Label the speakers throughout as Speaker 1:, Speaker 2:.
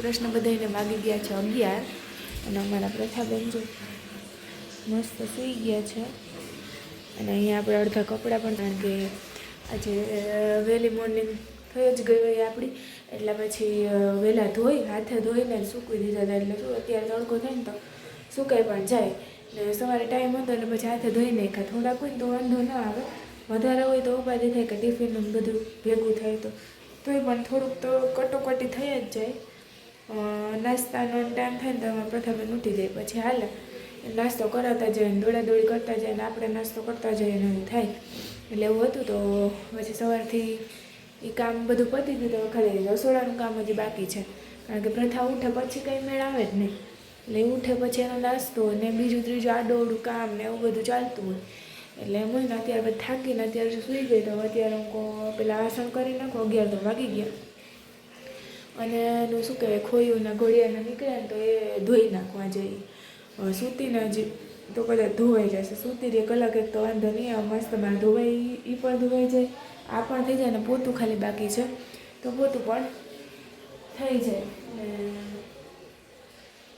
Speaker 1: કૃષ્ણ બધાને માગી ગયા છે અગિયાર. અને અમારા પ્રથાબેન જો મસ્ત સૂઈ ગયા છે. અને અહીંયા આપણે અડધા કપડાં પણ કારણ કે આજે વહેલી મોર્નિંગ થઈ જ ગઈ હોય આપણી. એટલે પછી વહેલા ધોઈ, હાથે ધોઈને સૂકવી દીધા હતા. એટલે શું અત્યારે તડકો થાય ને તો સુકાઈ પણ જાય. ને સવારે ટાઈમ હતો એટલે પછી હાથે ધોઈ નાખ્યા. થોડાક હોય તો વાંધો ના આવે. વધારે હોય તો ઉપાધિ થાય કે ટિફિન બધું ભેગું થાય તો. તોય પણ થોડુંક તો કટોકટી થઈ જ જાય. નાસ્તાનો ટાઈમ થાય ને તો અમે પ્રથમ ઉઠી જાય પછી હાલે, નાસ્તો કરાવતા જઈએ ને દોડાદોડી કરતા જઈએ ને આપણે નાસ્તો કરતા જઈએ ને એવું થાય. એટલે એવું હતું તો પછી સવારથી એ કામ બધું પતી ગયું તો ખાલી રસોડાનું કામ હજી બાકી છે. કારણ કે પ્રથા ઉઠે પછી કંઈ મેળ આવે જ નહીં. એટલે ઉઠે પછી એનો નાસ્તો ને બીજું ત્રીજું આડોડું કામ ને એવું બધું ચાલતું હોય. એટલે એમ હોય ને અત્યારે થાકીને અત્યારે જો સૂઈ ગઈ તો અત્યારે હું પેલા આસન કરી નાખો, અગિયાર તો વાગી ગયા. અને એનું શું કહેવાય, ખોયું ને ઘોડિયાને નીકળે ને તો એ ધોઈ નાખવા જોઈએ સૂતીને હજી તો કદાચ ધોવાઈ જશે. સૂતી રહે કલાક એક તો વાંધો નહીં આ મસ્ત મારે ધોવાઈ એ પણ ધોવાઈ જાય. આ પણ થઈ જાય ને પોતું ખાલી બાકી છે. તો પોતું પણ થઈ જાય.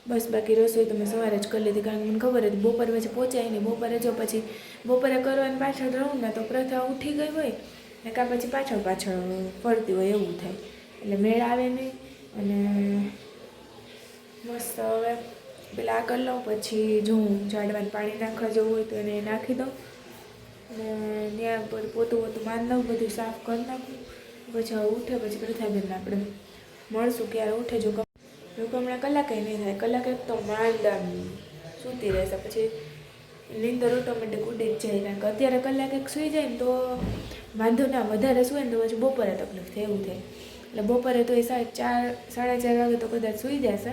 Speaker 1: બસ બાકી રસોઈ તો મેં સવારે જ કરી લીધી, કારણ કે મને ખબર હતી બપોર પછી પહોંચાય નહીં. બપોરે જો પછી બપોરે કરવાની પાછળ રહું ને તો પ્રથા ઉઠી ગઈ હોય ને કાં પછી પાછળ પાછળ ફરતી હોય એવું થાય. એટલે મેળ આવે નહીં. અને મસ્ત હવે પેલા આ કરી લઉં, પછી જોઉં ઝાડવાને પાણી નાખવા જવું હોય તો એને નાખી દઉં. અને ત્યાં પર પોતું પોતું માન દઉં બધું સાફ કરી નાખું. પછી હવે ઉઠે, પછી પ્રથાબેન આપણે મળશું ક્યારે ઉઠે જો જો હમણાં કલાકે નહીં થાય. કલાક તો માંદામ સૂતી રહેશે. પછી નીંદર ઓટોમેટિક ઉડી જ જાય. કારણ કે અત્યારે કલાક એક સૂઈ જાય ને તો વાંધો ના વધારે સૂય ને તો પછી બપોરે તકલીફ થાય, એવું થાય. એટલે બપોરે તો એ સાડા ચાર સાડા ચાર વાગે તો કદાચ સૂઈ જશે.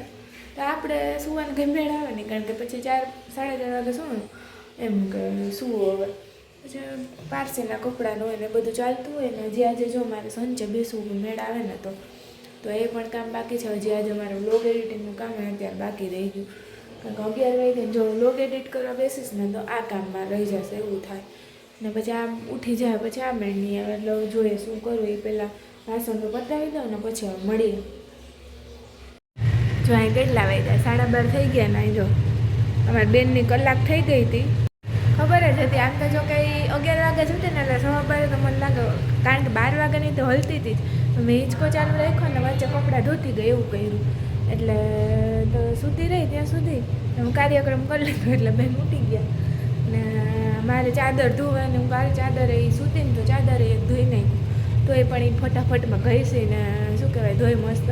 Speaker 1: તો આપણે સુવાનું ગંભીર આવે નહીં, કારણ કે પછી ચાર, સાડા ચાર વાગે શું એમ કે સૂવો હવે. પછી પારસીના કપડાનું હોય ને બધું ચાલતું હોય ને, હજી આજે જો મારે સંચે બેસવું મેળ આવે ને તો. તો એ પણ કામ બાકી છે, હજી આજે મારું લોગ એડિટિંગનું કામ અત્યારે બાકી રહી ગયું. કારણ કે અગિયાર વાગે જો લોગ એડિટ કરવા બેસીશ ને તો આ કામમાં રહી જશે, એવું થાય. ને પછી આમ ઉઠી જાય, પછી આ મેળ નહીં આવે, એટલે જોઈએ શું કરવું એ પહેલાં. વાસણ તો પતાવી દઉં ને પછી હવે મળીએ. જો અહીં કેટલા વાગ્યા? સાડા બાર થઈ ગયા ને જો. અમારી બેનની કલાક થઈ ગઈ હતી. ખબર જ હતી. આમ તો જો કંઈ અગિયાર વાગે હતી ને એટલે સવા બારે તો મને લાગે, કારણ કે બાર વાગ્યાની તો હલતી હતી જ. મેં હિંચકો ચાલુ રાખ્યો ને વચ્ચે કપડાં ધોતી ગઈ એવું કર્યું. એટલે તો સૂતી રહી ત્યાં સુધી. હું કાર્યક્રમ કરી લીધો એટલે બેન ઉઠી ગયા. ને મારે ચાદર ધોવાની, હું કાલે ચાદર એ સૂતી ને તો ચાદર એ ધોઈ નાખી તો એ પણ એ ફટાફટમાં ઘસી ને શું કહેવાય, ધોઈ મસ્ત.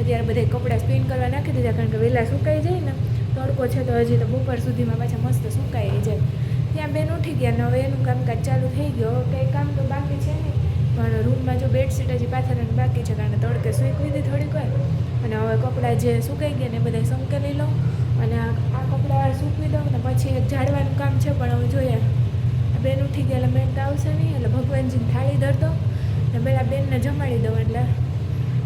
Speaker 1: અત્યારે બધા કપડાં સ્પિન કરવા નાખી દીધા કારણ કે વહેલા સુકાઈ જાય ને, તડકો છે તો હજી તો બપોર સુધીમાં પાછા મસ્ત સુકાઈ જાય. ત્યાં બેન ઉઠી ગયા ને હવે એનું કામકાજ ચાલુ થઈ ગયો. કંઈ કામ તો બાકી છે નહીં. પણ રૂમમાં જો બેડશીટ હજી પાથરવાની બાકી છે કારણ તડકે સૂકવી દીધી થોડીક વાર. અને હવે કપડાં જે સુકાઈ ગયા ને બધા સંકેલી લઉં અને આ કપડાં સૂકવી દઉં ને પછી એક ઝાડવાનું કામ છે પણ હવે જોઈએ. બેન ઉઠી ગયા એટલે મેં તો આવશે નહીં, એટલે ભગવાનજીની થાળી ધર ને પેલા બેનને જમાડી દઉં એટલે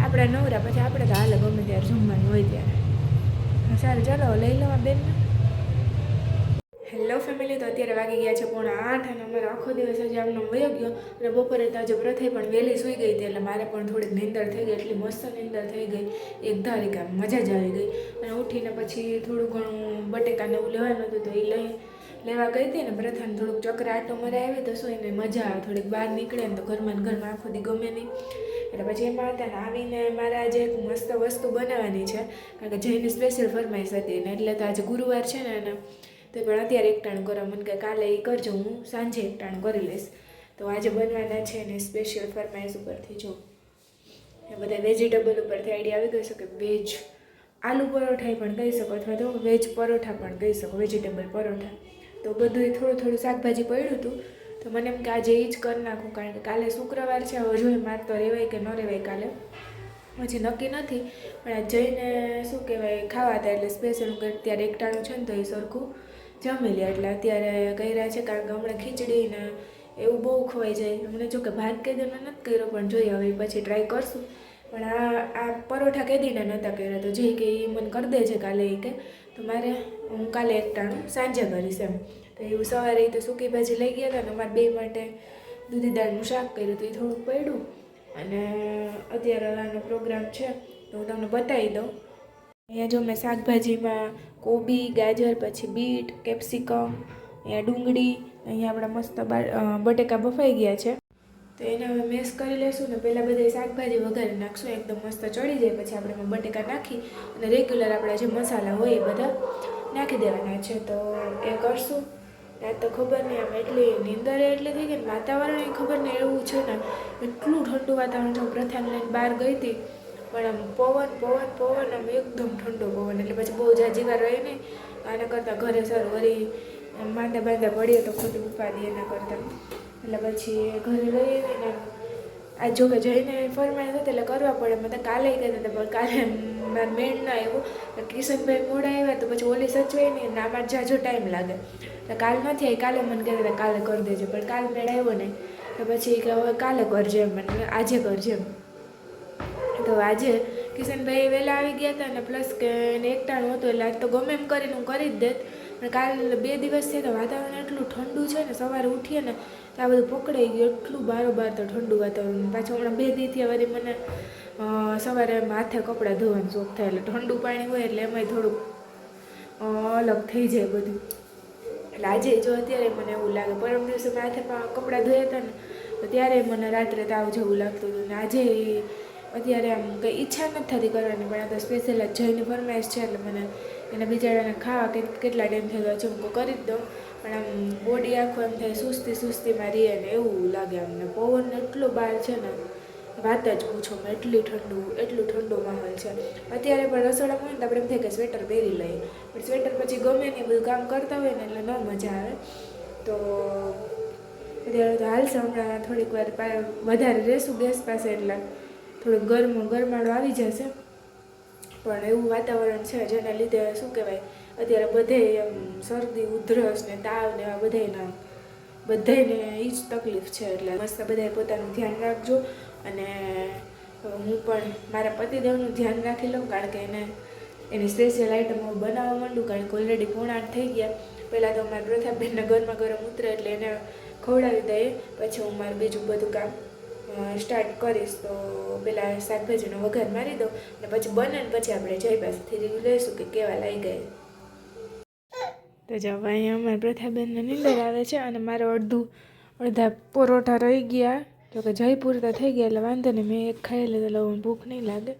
Speaker 1: આપણે નવરા પછી આપણે તો હાલે ગમે ત્યારે જમવાનું હોય ત્યારે. સારું, ચાલો, લઈ લઉં બેનને. હેલો ફેમિલી તો અત્યારે વાગી ગયા છે પોણા આઠ અને અમારો આખો દિવસ હજી આમનો વયો ગયો અને બપોરે તો આજે પ્રથે પણ વહેલી સૂઈ ગઈ હતી એટલે મારે પણ થોડીક નીંદર થઈ ગઈ, એટલી મસ્ત નીંદર થઈ ગઈ, એક ધારી કામ મજા જ આવી ગઈ. અને ઉઠીને પછી થોડું ઘણું બટેકાને એવું લેવાનું હતું તો એ લઈ લેવા ગઈ હતી ને પ્રથાને થોડુંક ચક્ર આટો મરાય આવે તો શું એને મજા આવે, થોડીક બહાર નીકળે ને તો ઘરમાં ઘરમાં આખો દી ગમે નહીં. એટલે પછી એમાં હતા ને આવીને મારે આજે એક મસ્ત વસ્તુ બનાવવાની છે, કારણ કે જઈને સ્પેશિયલ ફરમાઈશ હતી ને એટલે તો આજે ગુરુવાર છે ને એને તો પણ અત્યારે એકટાણું કરો મને કે કાલે એ કરજો, હું સાંજે એકટાણું કરી લઈશ. તો આજે બનવાના છે ને સ્પેશિયલ ફરમાઈશ ઉપરથી જો. એ બધા વેજીટેબલ ઉપરથી આઈડિયા આવી ગયો છે કે વેજ આલુ પરોઠા પણ કહી શકો અથવા તો વેજ પરોઠા પણ કહી શકો વેજીટેબલ પરોઠા. તો બધું થોડું થોડું શાકભાજી પડ્યું હતું. તો મને એમ કે આજે એ જ કરી નાખું, કારણ કે કાલે શુક્રવાર છે, હવે જોઈએ, માર તો રહેવાય કે ન રહેવાય કાલે. હજી નક્કી નથી, પણ આ જઈને શું કહેવાય, ખાવા હતા એટલે સ્પેશિયલ અત્યારે એકટાણું છે ને તો એ સરખું જમી લે. એટલે અત્યારે કર્યા છે, કારણ કે હમણાં ખીચડી ને એવું બહુ ખવાઈ જાય. હમણાં જો કે ભાત કેદીને નથી કર્યો, પણ જોઈએ, હવે પછી ટ્રાય કરશું. પણ આ આ પરોઠા કેદીને નહોતા કર્યા, તો જે કે એ મને કરી દે છે કાલે એ કે. તો મારે હું કાલે એકટાણું સાંજે કરીશ એમ. તો એવું સવારે તો સૂકી ભાજી લઈ ગયા હતા ને અમારે બે માટે દૂધી દાળનું શાક કર્યું હતું, એ થોડુંક પડ્યું. અને અત્યારે અલાનો પ્રોગ્રામ છે, તો હું તમને બતાવી દઉં. અહીંયા જો મેં શાકભાજીમાં કોબી, ગાજર, પછી બીટ, કેપ્સિકમ, અહીંયા ડુંગળી, અહીંયા આપણા મસ્ત બટેકા બફાઈ ગયા છે. તો એને હવે મેસ કરી લેશું ને પહેલાં બધા શાકભાજી વઘારી નાખશું. એકદમ મસ્ત ચડી જાય. પછી આપણે બટેકા નાખી અને રેગ્યુલર આપણા જે મસાલા હોય એ બધા નાખી દેવાના છે. તો એ કરશું. આ તો ખબર નહીં આમ એટલી નીંદર એટલી થઈ ગઈ ને વાતાવરણ એ ખબર નહીં એવું છે ને એટલું ઠંડુ વાતાવરણ હું પ્રથાને લઈને બહાર ગઈ હતી, પણ આમ પવન પવન પવન આમ એકદમ ઠંડો પવન. એટલે પછી બહુ જાજીગા રહે નહીં, આના કરતાં ઘરે સર. વળી માંદા બાંદા પડીએ તો ખોટી ઉપાધિ એના કરતાં. એટલે પછી ઘરે લઈ આવીને આ જો કે જઈને ફરમાઈશ હતી એટલે કરવા પડે. મને કાલે ગયા હતા, પણ કાલે મારા મેળ ના આવ્યું. કિશનભાઈ મોડા આવ્યા તો પછી ઓલી સચવાય નહીં ના મારે જાજો ટાઈમ લાગે. તો કાલ નથી આવી કાલે મને કહેતા હતા, કાલે કરી દેજો, પણ કાલ મેળ આવ્યો નહીં. તો પછી કે હવે કાલે કરજે એમ મને આજે કરજે એમ. તો આજે કિશનભાઈ વહેલા આવી ગયા હતા અને પ્લસ કે એને એકટાણું હતું એટલે આજ તો ગમે એમ કરીને હું કરી જ દેત. પણ કાલ બે દિવસ છે તો વાતાવરણ એટલું ઠંડુ છે ને, સવારે ઉઠીએ ને તો આ બધું પકડાઈ ગયું, એટલું બારોબાર તો ઠંડુ વાતાવરણ. પાછું હમણાં બે દીથી વળી મને સવારે માથે કપડાં ધોવાનો શોખ થાય એટલે ઠંડુ પાણી હોય એટલે એમાંય થોડુંક અલગ થઈ જાય બધું. એટલે આજે જો અત્યારે મને એવું લાગે, પરમ દિવસે માથે કપડાં ધોયા હતા ને ત્યારે મને રાત્રે તાવ જેવું લાગતું હતું. ને આજે અત્યારે આમ કંઈ ઈચ્છા નથી થતી કરવાની, પણ આ તો સ્પેશિયલ જઈને ફરમાઈશ છે, એટલે મને એને બિચારાને ખાવા કે કેટલા ટાઈમ થયો છે, હું કરી જ દઉં. પણ આમ બોડી આખું એમ થાય સુસ્તી સુસ્તીમાં રહીએ ને એવું લાગે અમને પવન એટલો બહાર છે ને, વાત જ પૂછો મેં, એટલી ઠંડુ, એટલું ઠંડુ માહોલ છે. અત્યારે પણ રસોડામાં હોય ને આપણે એમ થાય કે સ્વેટર પહેરી લઈએ. પણ સ્વેટર પછી ગમે ને બધું કામ કરતા હોય ને એટલે ન મજા આવે. તો અત્યારે તો હાલશે હમણાં થોડીક વાર વધારે રહેશું ગેસ પાસે એટલે. થોડુંક ગરમ ગરમાળો આવી જશે. પણ એવું વાતાવરણ છે જેના લીધે શું કહેવાય, અત્યારે બધે એમ શરદી, ઉધરસ ને તાવ ને એવા બધાયના, બધાયને એ જ તકલીફ છે. એટલે મસ્ત બધાએ પોતાનું ધ્યાન રાખજો અને હું પણ મારા પતિદેવનું ધ્યાન રાખી લઉં, કારણ કે એને એની સ્પેશિયલ આઈટમ હું બનાવવા માંડું, કારણ કે ઓલરેડી પૂર્ણાટ થઈ ગયા. પહેલાં તો મારા પ્રથાબેનના ઘરમાં ગરમ ઉતરે એટલે એને ખવડાવી દઈએ, પછી હું મારું બીજું બધું કામ સ્ટાર્ટ કરીશ તો પેલા શાકભાજીનો વઘાર મારી દઉં અને પછી બને ને પછી આપણે જઈ પાસેથી રિવ્યુ લઈશું કે કેવા લાગી ગયા. તો જવા અહીંયા અમારા પ્રથાબેનને નીંદર આવે છે અને મારે અડધું, અડધા પરોઠા રહી ગયા. તો કે જય પૂરતા થઈ ગયા એટલે વાંધો નહીં, મેં એક ખાઈ લીધું એટલે હું ભૂખ નહીં લાગે.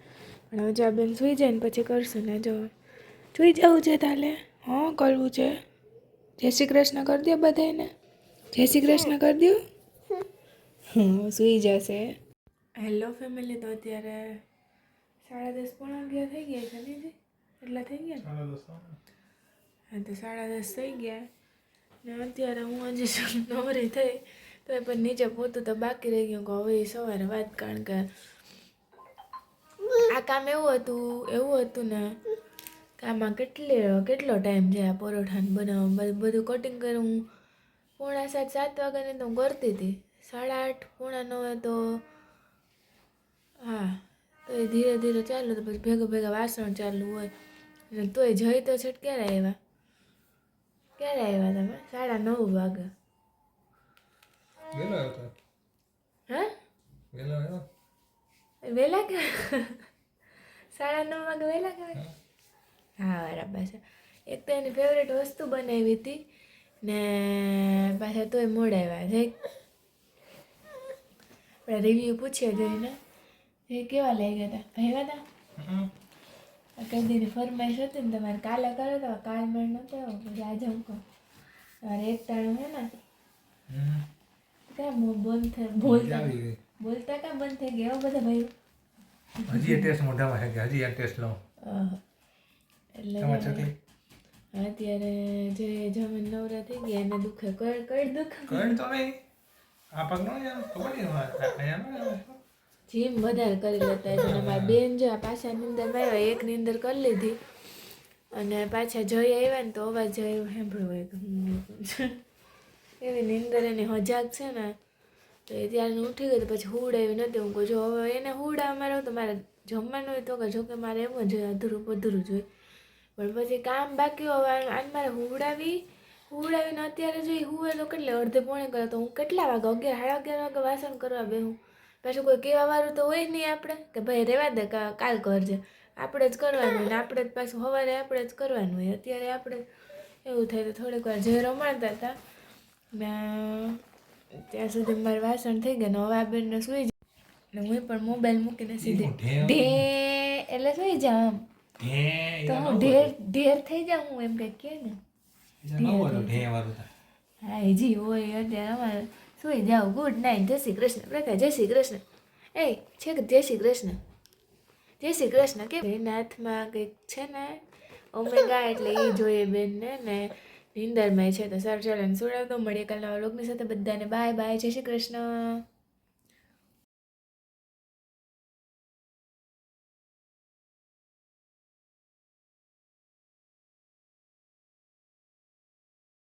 Speaker 1: પણ હવે જો બેન સૂઈ જાય ને પછી કરશું ને જો. સૂઈ જવું છે તાલે? હા, કરવું છે. જય શ્રી કૃષ્ણ કરી દો બધાને જય શ્રી કૃષ્ણ કરી દો સૂઈ જશે. હેલો ફેમિલી તો અત્યારે સાડા દસ પણ અગિયાર થઈ ગયા છે ને એટલા થઈ ગયા ને? હા. તો સાડા દસ થઈ ગયા. ને અત્યારે હું હજી શું નવરી થઈ તો એ પણ નીચે પોતું તો બાકી રહી ગયું કે હવે સવારે વાત કારણ કે આ કામ એવું હતું એવું હતું ને આમાં કેટલે કેટલો ટાઈમ છે આ પરોઠાને બનાવવા બધું કટિંગ કરવું પોણા સાત સાત વાગ્યાની તો હું કરતી હતી. સાડા આઠ પોણા નવે તો હા તો એ ધીરે ધીરે ચાલુ તો પછી ભેગા ભેગા વાસણ ચાલુ હોય. એટલે તોય જઈ તો છેટ ક્યારે આવ્યા? ક્યારે આવ્યા તમે? સાડા નવ વાગે.
Speaker 2: વેલા આવ્યો
Speaker 1: હે?
Speaker 2: હા આવ્યા?
Speaker 1: વેલા કે? સાડા નવ વાગે વહેલા કહેવાય હા. બરાબર છે. એક તો એની ફેવરેટ વસ્તુ બનાવી હતી ને પાછા તોય મોડા આવ્યા છે આપણે રિવ્યૂ પૂછીએ જઈને એ કેવા લાગ્યા હતા ભાઈવા હતા આ કઈ દીની ફરમાઈશ હતી ને તમારે કાલે કરો તો કાલ મેળ નતો પછી આજે હું કહું તમારે એક ટાણું હે ને કાં બંધ થઈ બોલતા બોલતા કાં બંધ થઈ ગયા? બધા ભાઈ
Speaker 2: હજી ટેસ્ટ મોઢામાં છે કે હજી આ ટેસ્ટ લઉં?
Speaker 1: એટલે અત્યારે જે જમીન નવરા થઈ ગયા એને દુખે. કઈ કઈ દુખે.
Speaker 2: કઈ તો નહીં.
Speaker 1: જીમ વધારે કરી લેતા એટલે મારા બેન જો પાછા નિંદર આવ્યા, એક નિંદર કરી લીધી. અને પાછા જઈ આવ્યા ને તો અવાજ સાંભળ્યો એક એવી નિંદર એની હજાક છે ને, તો એ ત્યારે ઉઠી ગઈ તો પછી હુડ આવી નથી હું કહું, જો હવે એને હુડ અમારે તો મારે જમવાનું હોય તો કે જો કે મારે એમ જ અધૂરું પધૂરું જોઈએ પણ પછી કામ બાકી હોય આને મારે હુવડાવી હુવડાવીને અત્યારે જો એ હુવે તો કેટલે અડધે પોણે કરે તો હું કેટલા વાગે અગિયાર સાડા અગિયાર વાગે વાસણ કરવા બેહું? પાછું કોઈ કહેવા વાળું તો હોય નહીં આપણે કે ભાઈ રહેવા દે કાલ કરજે. આપણે જ કરવાનું હોય ને આપણે જ પાછું સવારે આપણે જ કરવાનું હોય. અત્યારે આપણે એવું થાય તો થોડીક વાર જે રમાડતા હતા ને ત્યાં સુધી મારું વાસણ થઈ ગયું હવે આ બેનને સૂઈ જાય ને હું પણ મોબાઈલ મૂકીને સીધી. ઢે એટલે સૂઈ જાઉં. આમ તો હું ઢેર ઢેર થઈ જાઉં હું એમ કંઈક કે ને. હા જી હોય અત્યારે અમારે સુઈ જાઓ ગુડ નાઇટ જય શ્રી કૃષ્ણ. પ્રકાશ જય શ્રી કૃષ્ણ. એ છે કે જય શ્રી કૃષ્ણ. જય શ્રી કૃષ્ણ કે નાથમાં કંઈક છે ને? ઓમેગા એટલે એ જોઈએ બેનને ને નિંદરમાં છે તો સર ચાલો ને સુડાવતો મળીએ કાલના લોકની સાથે. બધાને બાય બાય જય શ્રી કૃષ્ણ.